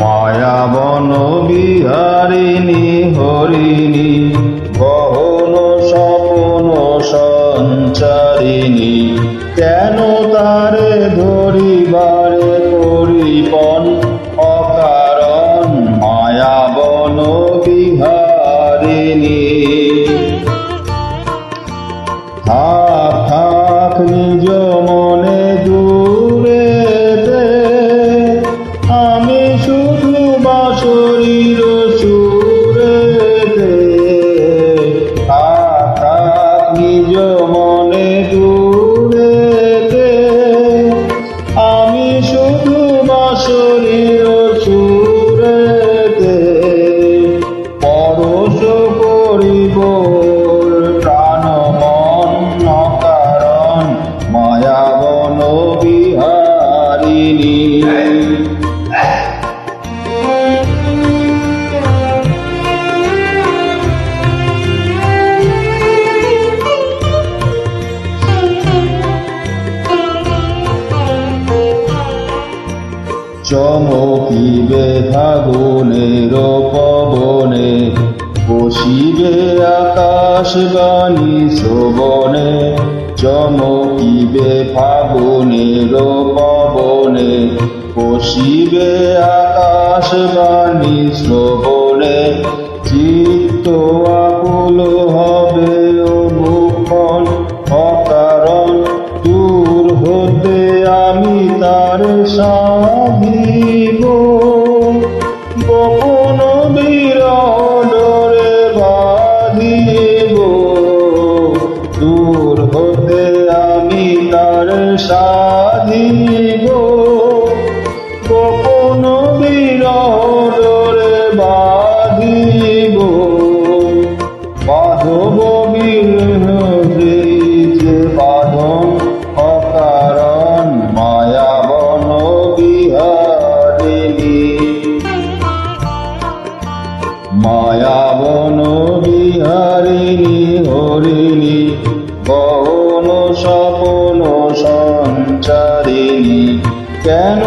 মায়াবন বিহারিণী হরিণী কেন তারে ধরে তিনি চমকিবে ফাগুনের পবনে বসিবে আকাশ বাণী শ্রবণে। চমকিবে ফাগুনের পবনে শিবে আকাশ বাণী শ্রবণে চিত্ত আকুল মায়া বন বিহারিণী হরিণী বহন স্বপন সঞ্চারিণী কেন